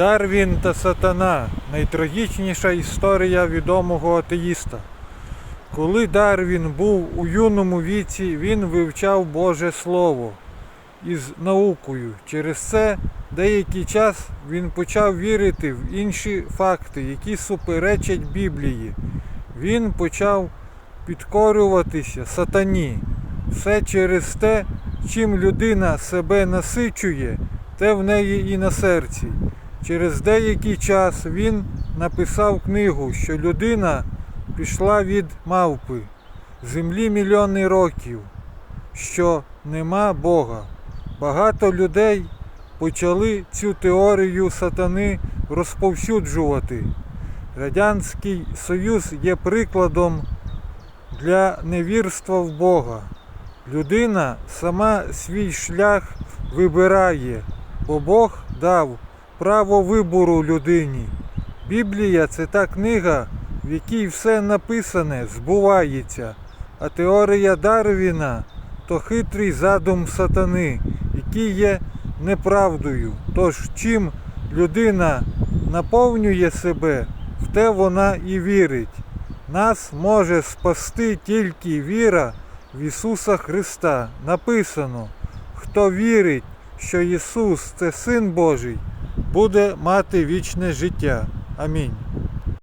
Дарвін та Сатана найтрагічніша історія відомого атеїста. Коли Дарвін був у юному віці, він вивчав Боже Слово із наукою. Через це деякий час він почав вірити в інші факти, які суперечать Біблії. Він почав підкорюватися сатані. Все через те, чим людина себе насичує, те в неї і на серці. Через деякий час він написав книгу, що людина пішла від мавпи, землі мільйони років, що нема Бога. Багато людей почали цю теорію сатани розповсюджувати. Радянський Союз є прикладом для невірства в Бога. Людина сама свій шлях вибирає, бо Бог дав право вибору людині. Біблія це та книга, в якій все написане збувається, а теорія Дарвіна то хитрий задум сатани, який є неправдою. Тож чим людина наповнює себе, в те вона і вірить. Нас може спасти тільки віра в Ісуса Христа. Написано, хто вірить, що Ісус це Син Божий, буде мати вічне життя. Амінь.